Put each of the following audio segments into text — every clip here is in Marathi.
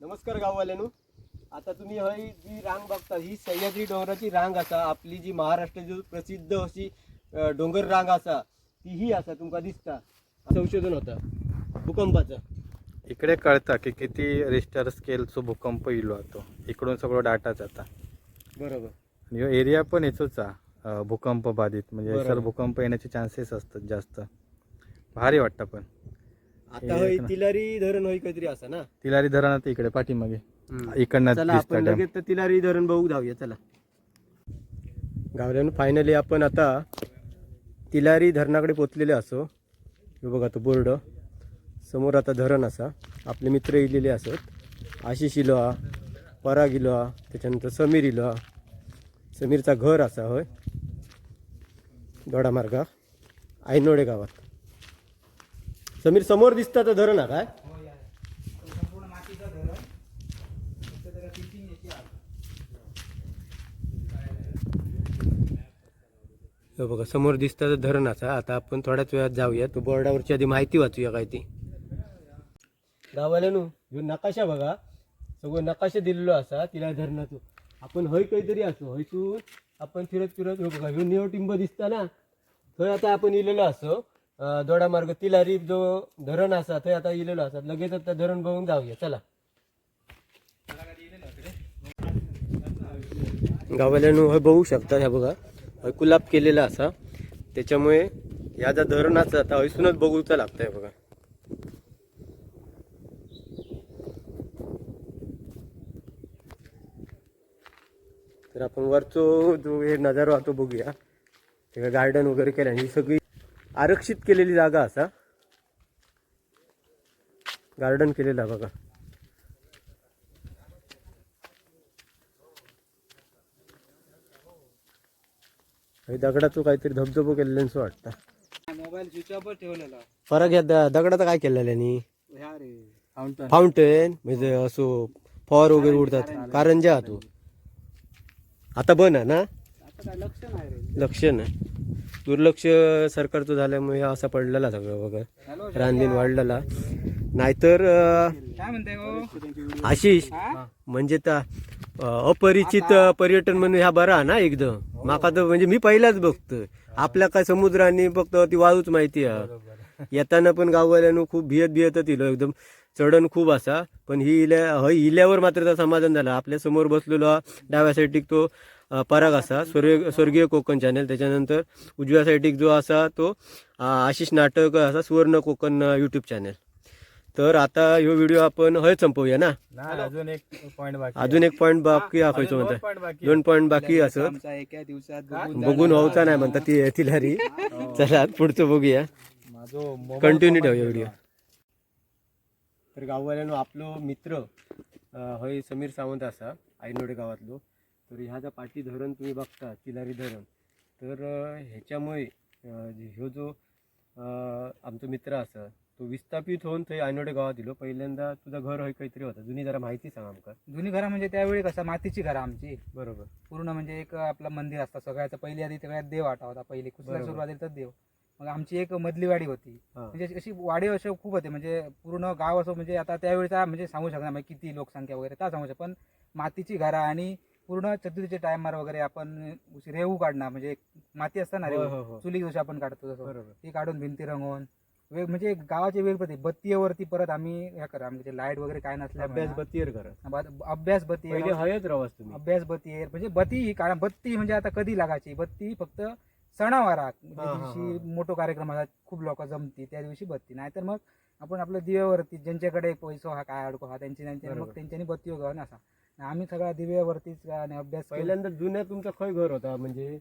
नमस्कार गाववाल्यानो. आता तुम्ही हय जी रांग बघता ही सह्याद्री डोंगराची रांग असा आपली जी महाराष्ट्राची प्रसिद्ध अशी डोंगर रांग असा ती ही असा तुमका दिसता. संशोधन होता. भूकंपाचं. इकडे कळतं की किती रिस्टर स्केलचो भूकंप इलो तो इकडून सगळं डाटा जाता. बरोबर. आणि ह्यो एरिया पण हेचोच हा, भूकंप बाधित. म्हणजे बरोबर. सर भूकंप येण्याचे चान्सेस असतात जास्त. भारी वाटतं पण. आता हय. तिलारी धरण होय काहीतरी असा ना? तिलारी धरणात इकडे पाठीमागे. इकडनं चला दिसतं आपण डॅम लगेच तर तिलारी धरण बघू जाऊया चला. गावल्यानं फायनली आपण आता तिलारी धरणाकडे पोचलेले असो. हे बघा तो बोर्ड. समोर आता धरण असा. आपले मित्र इलेले असत. आशिष इलो हा पराग इलो हा त्याच्यानंतर समीर इलो हा समीरचा घर असा होय. दोडा मार्गा आयनोडे गावात. समीर समोर दिसता तर धरण हा काय बघा समोर दिसतं तर धरणाचा. आता आपण थोड्याच वेळात जाऊया तो बोर्डावरची आधी माहिती वाचूया काय ती. गावाल्यानु ह्यो नकाशा बघा सगळं नकाशा दिलेलो असा तिला धरणाचो. आपण हय काहीतरी असो हयसून आपण फिरत फिरत ह्यो बघा ह्यो निळ टिंब दिसता ना? थंय आता आपण इलेलो असो. दोडा मार्ग तिलारी जो धरण असा थंय आता इलेलो असा. लगेच आता धरण बघून जाऊया. चला. गावाल्यानं हे बघू शकता ह्या बघा. हय कुलाब केलेला असा. त्याच्यामुळे ह्या ज्या धरण असा आता हयसूनच बघूचा लागतंय बघा. तर आपण वरचो जो हे नजारो तो बघूया. गार्डन वगैरे केल्याने. ही सगळी आरक्षित केलेली जागा असा. गार्डन केलेलं बघा. दगडाचं काहीतरी धबधबो केलेलं वाटतं. मोबाईल स्विच ऑफ ठेवलेला. फरक या दगडाचं काय केलेलं आहे ह्या रे फाउंटन म्हणजे असो फॉर वगैरे उडतात. कारंजा तू. आता बन ना? लक्ष नाही दुर्लक्ष सरकारचं झाल्यामुळे हा असा पडलेला सगळं बघा. हॅलो रानदिन वाढलेला. नाहीतर हो? आशिष हा? म्हणजे त्या अं, अपरिचित पर्यटन म्हणून ह्या बरा ना एकदम माका तर म्हणजे मी पहिलाच बघतो आपल्या काय समुद्राने फक्त ती वाळूच माहिती आहे. येताना पण गाववाल्यानं खूप भियत भियतच इलो एकदम चढण खूप असा. पण ही इल्या हय इल्यावर मात्र समाधान झालं. आपल्यासमोर बसलेलो हा डाव्या साईडीक तो पराग असा स्वर्गीय स्वर्गीय कोकण चॅनल त्याच्यानंतर उजव्या साईडीक जो असा तो आशिष नाटक असा सुवर्ण कोकण युट्यूब चॅनल तर आता ह्यो व्हिडिओ आपण हय संपवूया ना? अजून एक पॉईंट बाकी अजून एक पॉईंट बाकी हा खयचो म्हणता दोन पॉईंट बाकी असत आमचा एका दिवसात बघून व्हायचा नाही म्हणता ती तिलारी चला पुढचं बघूया. माझो कंटिन्यू ठेवूया व्हिडिओ तर गाववाल्यानो आपलो मित्र हय समीर सावंत असा आयनोडे गावातलो. तर ह्या ज्या पाठी धरण तुम्ही बघता तिलारी धरण तर ह्याच्यामुळे ह्यो जो आमचो मित्र असा तो विस्थापित होऊन थंय आयनोडे गावात दिलो पहिल्यांदा तुझं घर हय काहीतरी होता. जुनी जरा माहिती सांग आमका. जुनी घरं म्हणजे त्यावेळी कसं मातीची घरं आमची. बरोबर. पूर्ण म्हणजे एक आपलं मंदिर असतं सगळ्याचं पहिली आधी सगळ्यात देव आठा होता पहिले बरोबर. सुरुवातीला देव. मग आमची एक मधली वाडी होती. हा. म्हणजे अशी वाडी असे खूप होते म्हणजे पूर्ण गाव असं म्हणजे आता त्यावेळेचा म्हणजे सांगू शकणार नाही किती लोकसंख्या वगैरे त्या सांगू शकत पण मातीची घरा आणि पूर्ण चतुर्थीच्या टायमार वगैरे आपण रेहू काढणार म्हणजे माती असतं ना हो, हो, रेहू हो. चुली जशी आपण काढतो तसं. ती काढून भिंती रंगवून वेग म्हणजे गावाचे वेग पद्धती बत्तीवरती परत आम्ही ह्या करा म्हणजे लाइट वगैरे काय नसल्यामुळे अभ्यास बत्तीवर करा. अभ्यास बत्ती हयच राहास तुम्ही अभ्यास बत्ती म्हणजे बत्ती ही कारण बत्ती म्हणजे आता कधी लागायची? बत्ती फक्त सणावारात हा, हा, दिवशी मोठो कार्यक्रम असतात खूप लोक जमती त्या दिवशी बत्ती. नाहीतर मग आपण आपल्या दिव्यावरती ज्यांच्याकडे पैसो हा काय अडको हा त्यांची. मग त्यांच्यानी बत्ती उगवून असा. आम्ही सगळ्या दिव्यावरतीच आणि अभ्यास. पहिल्यांदा जुन्या तुमचा खय घर होता म्हणजे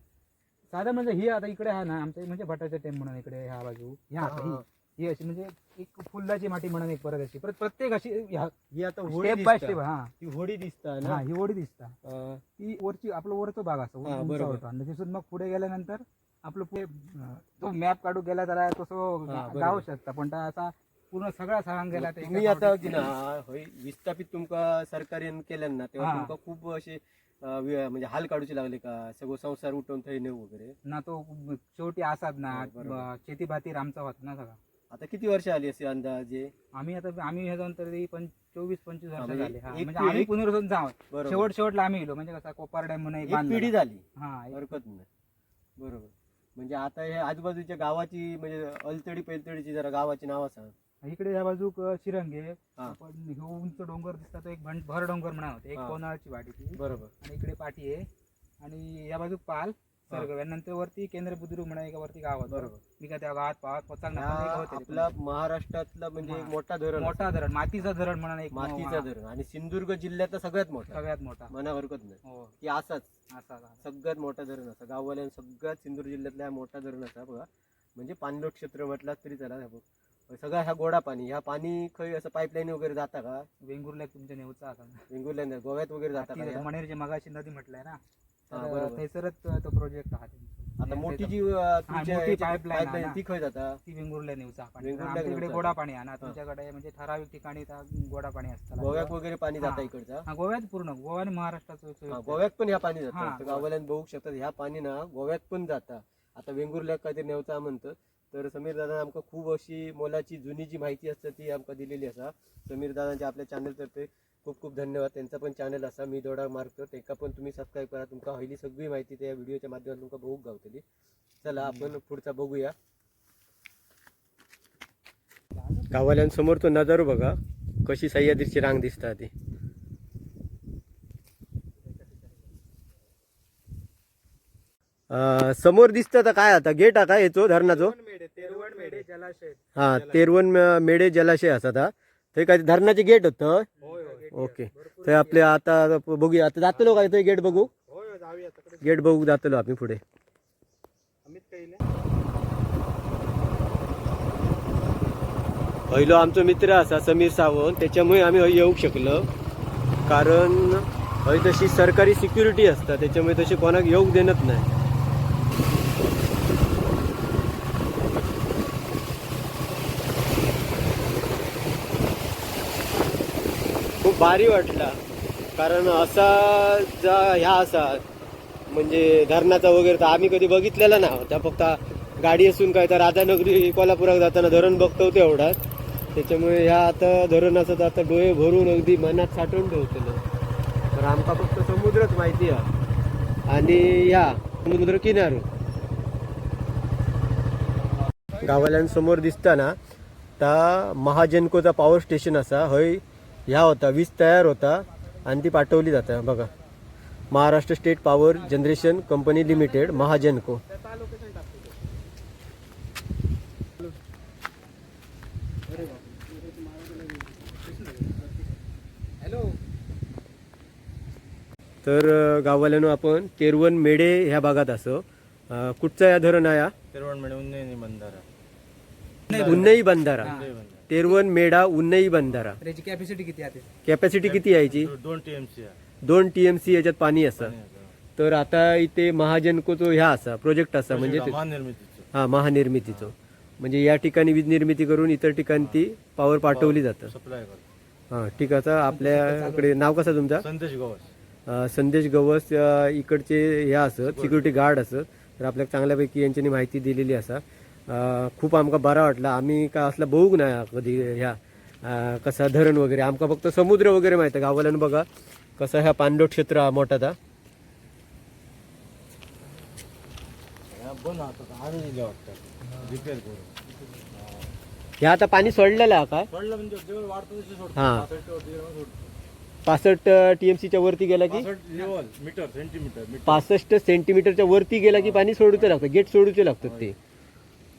साधं म्हणजे ही आता इकडे आहे ना आमचं म्हणजे भटाचं टेम म्हणून इकडे ह्या बाजू ह्या हा, हा. ही ही अशी म्हणजे एक फुलाची माती म्हणून एक परत अशी परत प्रत्येक अशी ही आता होडी स्टेप बाय दिसता. स्टेप हा ती होडी दिसता हा ना ही ओढी दिसता अं, ती वरची आपलं वरतो भाग असतो हा, उंच बरोबर. होतो आणि तिथून मग पुढे गेल्यानंतर आपलं पुढे अं, तो मॅप काढू गेला तर तसं हा, बरोबर. गाव शकता पण असा पूर्ण सगळा सांग गेला तर एका तुम्ही आता की ना होय विस्थापित तुमका सरकारीन केल्यान ना तेव्हा. तुमका खूप असे म्हणजे हाल काढूचे लागले का? सगळं संसार उठवून थंय नेऊ वगैरे? ना तो शेवटी असाच ना. शेती भातीर आमचा होता ना सगळा. आता किती वर्ष आली असे अंदाजे? आम्ही आता आम्ही ह्या जाऊन तरी पण चोवीस पंचवीस वर्ष झाले. म्हणजे आम्ही पुनर्वसन बरोबर. शेवट शेवटला आम्ही गेलो म्हणजे कसा कोपार डॅम म्हणून. पिढी झाली. हा हरकत नाही. बरोबर. म्हणजे आता हे आजूबाजूच्या गावाची म्हणजे अलतडी पैलतडीची जरा गावाची नावं सांग. इकडे या शिरंगे हा. पण हे उंच डोंगर दिसतात तो एक भं- भर डोंगर म्हणा होते एक हा. कोणाळची वाडी ती. बरोबर. आणि इकडे पाठी आहे. आणि या बाजूक पाल सरगव नंतर वरती केंद्र बुद्रुक म्हणा एका वरती गाव होतं. बरोबर. मी काय त्या गावात पाहत पचांग हा आपला महाराष्ट्रातला म्हणजे एक. मोठा धरण आहे. मोठा धरण मातीचा धरण म्हणा एक मातीचा धरण. आणि सिंधुदुर्ग जिल्ह्यातला सगळ्यात मोठा. सगळ्यात मोठा. मना हरकत नाही. हो. की असाच. असा असा. सगळ्यात मोठा धरण असा गाववाल्यान सगळ्यात सिंधुदुर्ग जिल्ह्यातला हा मोठा धरण असा बघा. म्हणजे पाणलोट क्षेत्र म्हटलं तरी त्याला हे बघ. सगळा ह्या गोडा पाणी ह्या पाणी खय असं पाईपलाईन वगैरे जाता का वेंगुर्ला तुमच्या नेवचा असा वेंगुर्ल्या गोव्यात वगैरे जाता का ह्या? मणेरची मगाची नदी म्हटलंय ना हा, तर बरोबर. थैसरच तो प्रोजेक्ट हा त्यांचा. आता आणि मोठी जी अं, तुमच्या मोठी ह्याची pipeline आहे pipeline ना. ती खय जाता ती वेंगुर्ल्या नेवचा पाणी आमच्या इकडे नेवचा. गोडा पाणी आहे ना तुमच्याकडे म्हणजे ठराविक ठिकाणी त्या गोडा पाणी असतं गोव्यात वगैरे पाणी जाता हा. इकडचा हा गोव्यात पूर्ण गोवा आणि महाराष्ट्राचं हा, संयुक्त. गोव्यात पण ह्या पाणी हा, जातं. गाववाल्यान बघू शकतात ह्या पाणी ना गोव्यात पण जाता आता वेंगुर्ल्या काहीतरी नेवता म्हणतं तर समीर दादा आमकां खूप अशी मोलाची जुनी जी माहिती असते ती आमकां दिलेली असा. समीर दादांच्या आपल्या चॅनल तर्फे खूप खूप धन्यवाद. त्यांचा पण चॅनल असा मी दोडा मार्कतो तेका पण तुम्ही सबस्क्राईब करा. तुमका हयली सगळी माहिती त्या व्हिडिओच्या माध्यमातून तुमका बघूक गावतली. चला आपण पुढचा बघूया. गावाल्यांसमोर तो नजारो बघा. कशी सह्याद्रीची रांग दिसता ती. समोर दिसता तर काय आता? गेट आता येतो धरणाचो? जलाशय. हा तेरवन म- मेढे जलाशय असा आता थंय काय धरणाचे गेट होतं ओके. थंय आपले आता बघूया आता जातलो काय थंय गेट बघू? गेट बघू जातलो आम्ही पुढे. पहिलो आमचो मित्र असा समीर सावंत त्याच्यामुळे आम्ही हय येऊक शकलो. कारण हय तशी सरकारी सिक्युरिटी असता त्याच्यामुळे तशी कोणाक येऊक देणत नाही खूप भारी वाटला. कारण असा जा ह्या असा म्हणजे धरणाचा वगैरे तर आम्ही कधी बघितलेला ना त्या फक्त गाडी असून काय तर राधानगरी कोल्हापुरात जाताना धरण बघतो तेवढाच त्याच्यामुळे ह्या आता धरणाचं असं आता डोळे भरून अगदी मनात साठवून ठेवतो तर आमका फक्त समुद्रच माहिती आहे. आणि या समुद्र किनारो. गावाल्यांसमोर दिसताना त्या महाजनकोचा पॉवर स्टेशन असा हय ह्या होता वीज तयार होता आणि ती पाठवली जाता. बघा. Maharashtra state power generation company limited Mahagenco. Hello तर गाववाल्यानं आपण तेरवन मेढे ह्या भागात असो. कुठचा या धरण आहे हा? बंधारा. उन्नई बंधारा. तेरवन मेढा उन्नई बंधारा. त्याची कॅपॅसिटी किती आहे कॅपॅसिटी किती यायची दोन टी एम सी दोन टी एम सी याच्यात पाणी असं. तर आता इथे महाजनकोचो ह्या असा प्रोजेक्ट असा म्हणजे ते- हा महानिर्मितीचो. म्हणजे या ठिकाणी वीज निर्मिती करून इतर ठिकाणी ती पॉवर पाठवली जातं. सप्लाय करतो हा ठीक आहे आता आपल्याकडे नाव कसं तुमचा? संदेश गवस. अं, संदेश गवस अं, इकडचे ह्या असत सिक्युरिटी गार्ड असत तर आपल्याला चांगल्यापैकी यांच्यानी माहिती दिलेली असा. खूप आमका बरा वाटला. आम्ही काय असला बघूक नाही कधी ह्या कसा धरण वगैरे. आमका फक्त समुद्र वगैरे माहिती आहे गावाल्यानं बघा. कसा ह्या पाणलोट क्षेत्र हा मोठा था ह्या आता पाणी सोडलेलं आहे काय म्हणजे हा. पासष्ट वरती गेलं मग सोडतो. पासष्ट टी एम सीच्या वरती गेला की? मीटर सेंटीमीटर पासष्ट सेंटीमीटरच्या वरती गेला की पाणी सोडूचं लागतं गेट सोडूचे लागतात ते.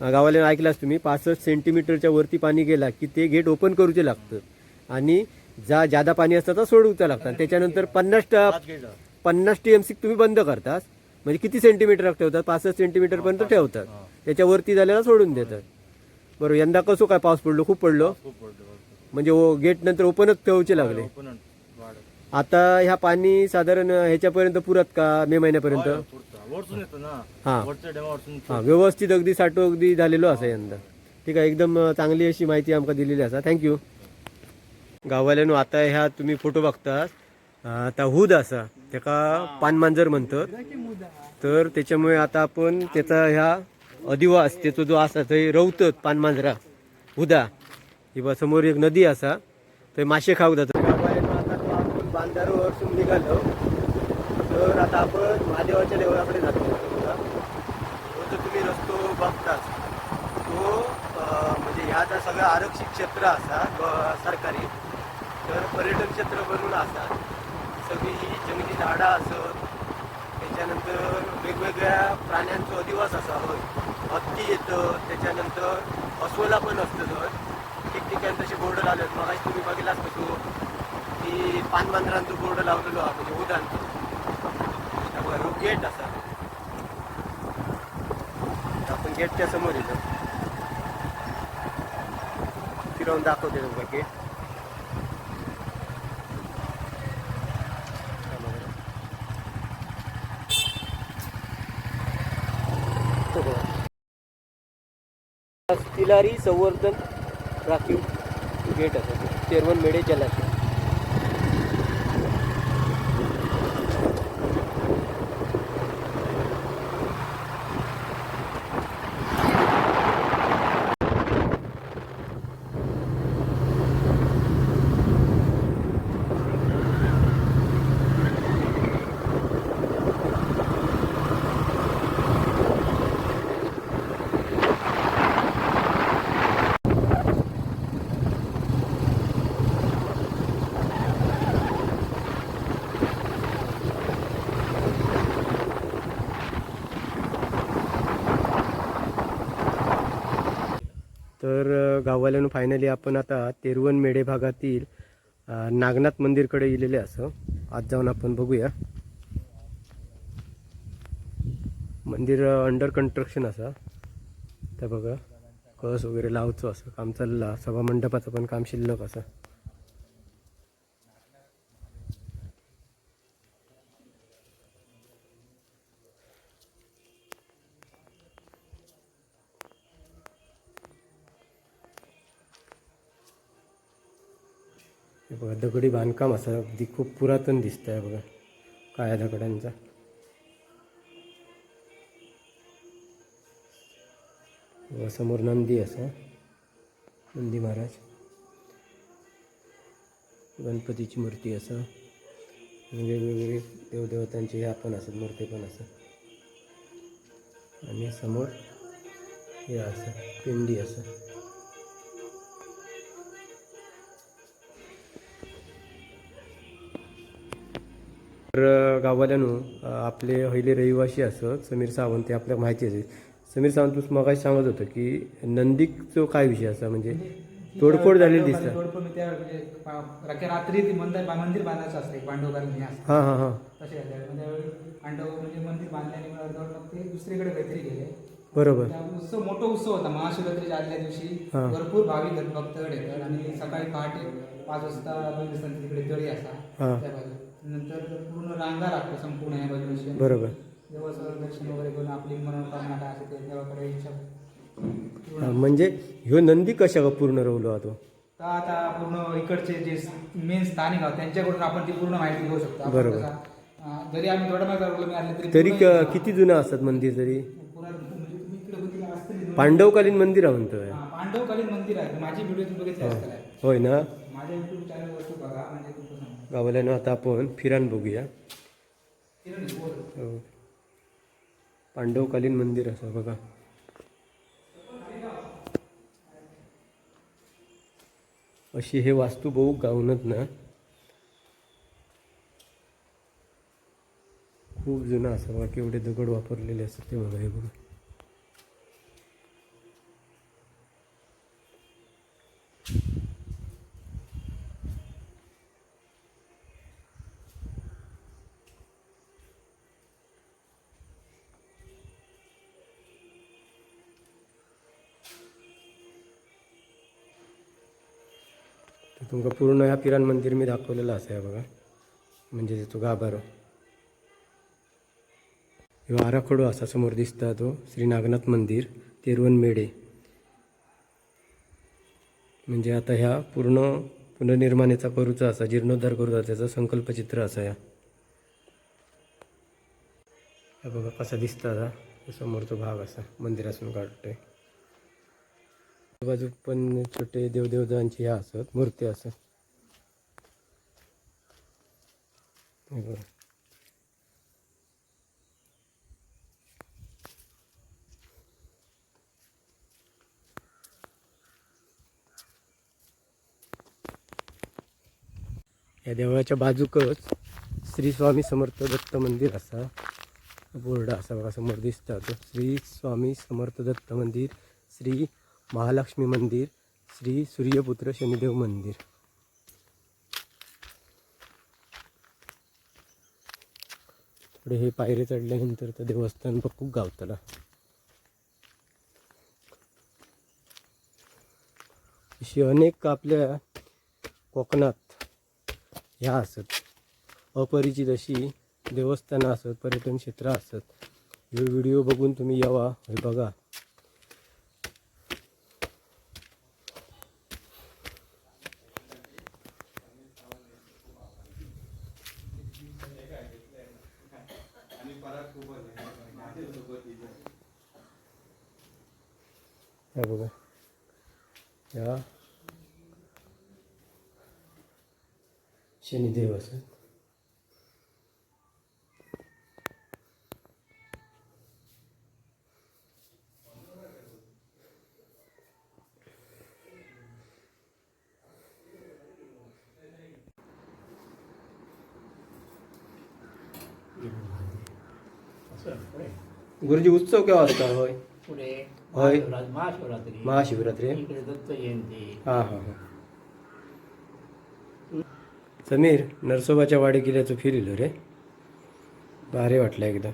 गावाला ऐकलास तुम्ही पासष्ट सेंटीमीटरच्या वरती पाणी गेला की ते गेट ओपन करूचे लागतं. आणि जा जादा पाणी असतं तर सोडूचं लागतं आणि त्याच्यानंतर पन्नास पन्नास टी एम सी तुम्ही बंद करतास म्हणजे किती सेंटीमीटर ठेवतात? पासष्ट सेंटीमीटर पर्यंत ठेवतात. हा. त्याच्या वरती झालेला सोडून देतात. बरोबर यंदा कसं काय पाऊस पडलो? खूप पडलो. म्हणजे गेट नंतर ओपनच ठेवचे लागले. आता ह्या पाणी साधारण ह्याच्यापर्यंत पुरत का? मे महिन्यापर्यंत. वरतून येतं ना. हा. वरच्या हा व्यवस्थित अगदी साठो अगदी झालेलो असा यंदा. ठीक आहे एकदम चांगली अशी माहिती आमका दिलेली असा. थँक्यू गाववाल्यानो आता ह्या तुम्ही फोटो बघतात आता हुद असा. त्याका पानमांजर म्हणतात. तर त्याच्यामुळे आता आपण त्याचा ह्या अधिवास त्याचा जो असा थंय रवतत पानमांजरा. उदा ही बा समोर एक नदी असा. थंय मासे जातात. आपण बांधारो निघालो. आता आपण महादेवाच्या देवळाकडे जातो. तो जो तुम्ही रस्तो बघताच. तो म्हणजे ह्या ह्याचा सगळं आरक्षित क्षेत्र असा सरकारी तर पर्यटन क्षेत्र बनून असा. सगळी ही जंगली झाडं असत त्याच्यानंतर वेगवेगळ्या प्राण्यांचो अधिवास असा होय. हत्ती येतं त्याच्यानंतर अस्वला पण असतं तर ठिकठिकाणी तसे बोर्ड लावलेत. मग तुम्ही बघितलाच कसो की पानबंदरांचं बोर्ड लावलेलो आहे म्हणजे उदाहरण गेट असा. आपण गेटच्या समोर येतो. फिरवून दाखवते तुमका गेट. तिलारी संवर्धन राखीव गेट असं. तेरवण मेढे जलाशय. गावाल्यानं गाववाल्यानं फायनली आपण आता तेरवण मेढे भागातील नागनाथ मंदिरकडे येलेले असं. आज जाऊन आपण बघूया. मंदिर अंडर कन्स्ट्रक्शन असा. तर बघा कळस वगैरे लावचो असं. काम चाललं. सभा मंडपाचं पण काम शिल्लक असं. दगडी बांधकाम असं अगदी खूप पुरातन दिसत आहे बघा काळ्या दगडांचा. समोर नंदी असं नंदी महाराज. गणपतीची मूर्ती असं वेगवेगळे देवदेवतांचे ह्या पण असत मूर्ती पण असत. आणि समोर हे असं पिंडी असं. तर गाववाल्यानो आपले पहिले रहिवासी असत समीर सावंत ते आपल्याला माहिती आहे. समीर सावंत तू मगाशी सांगत होतं की नंदीकचो काय विषय असा? म्हणजे तोडफोड झालेली दिसतं तोडफोड म्हणजे त्या म्हणजे रात्री- मंदिर मंदिर बांधायचं असते हे हां हां हां. तसे. मग त्यावेळी पांडव म्हणजे मंदिर बांधल्याने मला अर्धवट मग ते दुसरीकडे काहीतरी गेले. बरोबर. उत्सव मोठा उत्सव होता महाशिवरात्रीच्या आदल्या दिवशी. भरपूर भाविक भक्तगड येतात आणि सकाळी पहाटे पाच वाजता बघितलं तिकडे तळी असा हा. त्या नंतर पूर्ण रांगा लागतो संपूर्ण या बाजूला बरोबर. देवाचं दर्शन वगैरे करून आपली मनोकामना काय असेल ते देवाकडे इच्छा. पूर्ण हा, म्हणजे ह्यो नंदी कशा का पूर्ण रवलो हा तो? तर आता पूर्ण इकडचे जे मेन स्थानिक आहोत त्यांच्याकडून आपण ती पूर्ण माहिती घेऊ शकतो. आपण बरोबर. अं, जरी आम्ही थोडं तरी तरी पूर्ण- क- किती जुनं असतात मंदिर तरी? पुरा- म्हणजे तुम्ही इकडे बघितलं असतं की पांडवकालीन मंदिर आहे म्हणतोय. हा, पांडवकालीन मंदिर आहे. माझी व्हिडिओ तुम्ही बघितले असतील होय ना? माझ्या युट्यूब बघा म्हणजे तुमचं. गाववाल्यानं आता आपण फिरान बघूया बोल. हो. पांडवकालीन मंदिर असं बघा अशी हे वास्तू बहु गावनत ना खूप जुनं असं बघा केवढे दगड वापरलेले असतात ते बघा हे बघा तुमका पूर्ण ह्या पिरान मंदिर मी दाखवलेलं असं आहे बघा. म्हणजे तो गाभारो. ह्यो आराखडो असा समोर दिसता तो श्री नागनाथ मंदिर तेरवन मेढे. म्हणजे आता ह्या पूर्ण पुनर्निर्माणेचा करूचा असा जीर्णोद्धार करूचा त्याचा संकल्पचित्र असा या. बघा कसा दिसता आता समोरचा भाग असा मंदिरासून काढतोय. बाजू पण छोटे देवदेवतांची ह्या असत मूर्ती असत. या देवळाच्या बाजूकच श्री स्वामी समर्थ दत्त मंदिर असा बोर्ड असा बघा समोर दिसता. श्री स्वामी समर्थ दत्त मंदिर श्री महालक्ष्मी मंदिर श्री सूर्यपुत्र शनिदेव मंदिर. पुढे हे पायरे चढल्यानंतर तर देवस्थान पण खूप गावतला. अशी अनेक आपल्या कोकणात ह्या असत. अपरिचित अशी देवस्थानं असत पर्यटन क्षेत्र असत. हे व्हिडिओ बघून तुम्ही यावा हे बघा हे बघा या शनिदेव असत गुरुजी उत्सव केव्हा असता होय. पुढे होय. महाशिवरात्र. महाशिवरात्री. इकडे दत्त जयंती. हा हा हा. समीर नरसोबाच्या वाडी किल्ल्याचं फिरिलो रे. भारी वाटलं एकदा.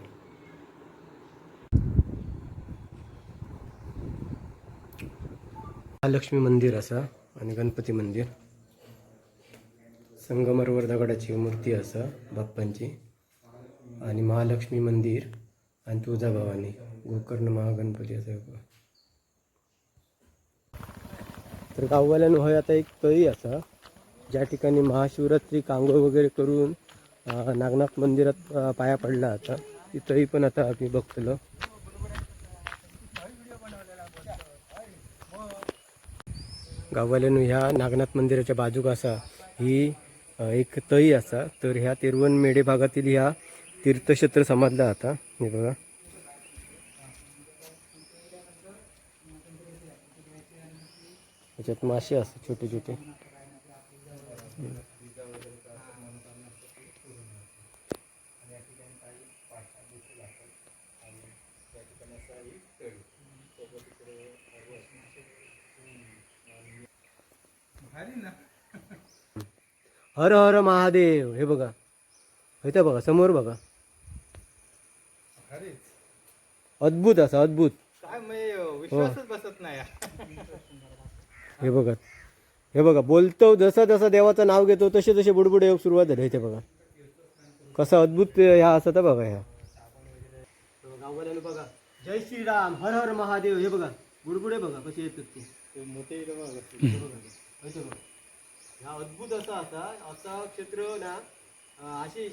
महालक्ष्मी मंदिर असा आणि गणपती मंदिर. संगमरवर दगडाची मूर्ती असा बाप्पांची. आणि महालक्ष्मी मंदिर आणि तुळजाभवानी गोकर्ण महागणपती असं तर गाववाल्यानं होय आता एक तळी असा. ज्या ठिकाणी महाशिवरात्री कांगोळ वगैरे करून नागनाथ मंदिरात पाया पडला आता ती तळी पण आता आम्ही बघतलो. गाववाल्यानं ह्या नागनाथ मंदिराच्या बाजूक असा ही एक तळी असा. तर ह्या तिरवण मेढे भागातील ह्या तीर्थक्षेत्र समजलं आता हे बघा. त्याच्यात मासे असतात छोटे छोटे. हर हर महादेव हे बघा. इथं बघा समोर बघा. अद्भुत असा अद्भुत. काय मी विश्वासच बसत नाही. हे बघा. हे बघा बोलतो जसं जसं देवाचं नाव घेतो तसे तसे बुडबुडे योग सुरुवात झाली. इथे बघा. कसं अद्भुत ह्या असं तर बघा ह्या. बघा. जय श्रीराम हर हर महादेव. हे बघा बुडबुडे बघा कसे येतात ते. मोठे बघा. ह्या अद्भुत असा असा असा क्षेत्र ना आशिष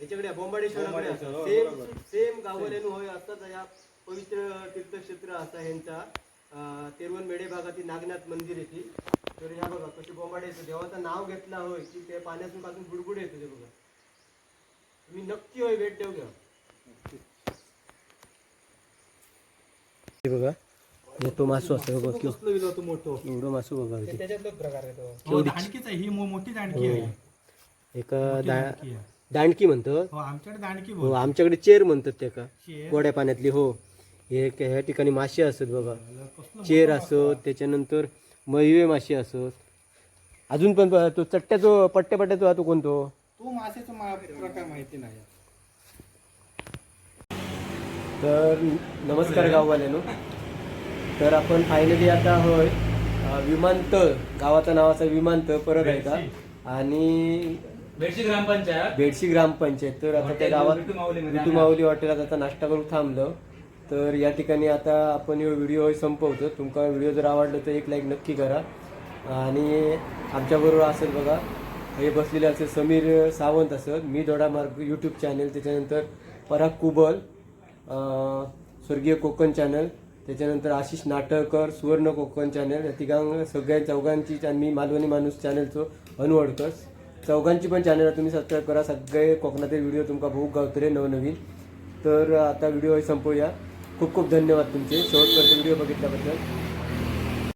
याच्याकडे बोंबाडेश्वराकडे सेम सेम गाववाल्यानं होय असतात या पवित्र तीर्थक्षेत्र असा ह्यांचा अं, तेरवण मेढे भागातील नागनाथ मंदिर येते तर ह्या बघा कसे बोंबाडे येतं. देवाचं नाव घेतला होय की ते पाण्यातून पासून बुडबुड येतो ते बघा. तुम्ही नक्की होय भेट देऊ घ्या. हे बघा मोठो मासू असतो बघा मोठो एवढं मासू बघा प्रकार आहे दांडकीच ही मो- मोठी दांडकी आहे एक दांडकी म्हणतात हो आमच्याकडे दांडकी हो आमच्याकडे चेर म्हणतात त्याका चेर? गोड्या पाण्यातली हो. हे ह्या ठिकाणी मासे असत बघा. चेर असत त्याच्यानंतर महिवे मासे असत. अजून पण तो चट्ट्याचो पट्ट्या पट्ट्याचो तो कोणतो? तो मासेचा प्रकार माहिती नाही. तर नमस्कार गाववाल्यानो. तर आपण फायनली आता होय विमानतळ गावाचं नावाचा विमानतळ परत आहे का आणि बेडशी ग्रामपंचायत. बेडशी ग्रामपंचायत. तर आता त्या गावात विटू माऊली हॉटेलात आता नाश्ता करून थांबलं. तर या ठिकाणी आता आपण हे व्हिडिओ संपवतो. तुमका व्हिडिओ जर आवडला तर एक लाईक नक्की करा. आणि आमच्याबरोबर असेल बघा हे बसलेले असेल समीर सावंत असत मी दोडामार्ग यूट्यूब चॅनल त्याच्यानंतर पराग कुबल स्वर्गीय कोकण चॅनल त्याच्यानंतर आशिष नाटककर सुवर्ण कोकण चॅनल या तिघांग सगळ्या चौघांची मी मालवणी माणूस चॅनलचो अनवडकर चौघांची पण चॅनल तुम्ही सबस्क्राईब करा. सगळे कोकणातील व्हिडिओ तुमका बघूक गावतले नवनवीन. तर आता व्हिडिओ संपवूया खूप खूप धन्यवाद तुमचे. शेवटपर्यंत व्हिडिओ बघितल्याबद्दल.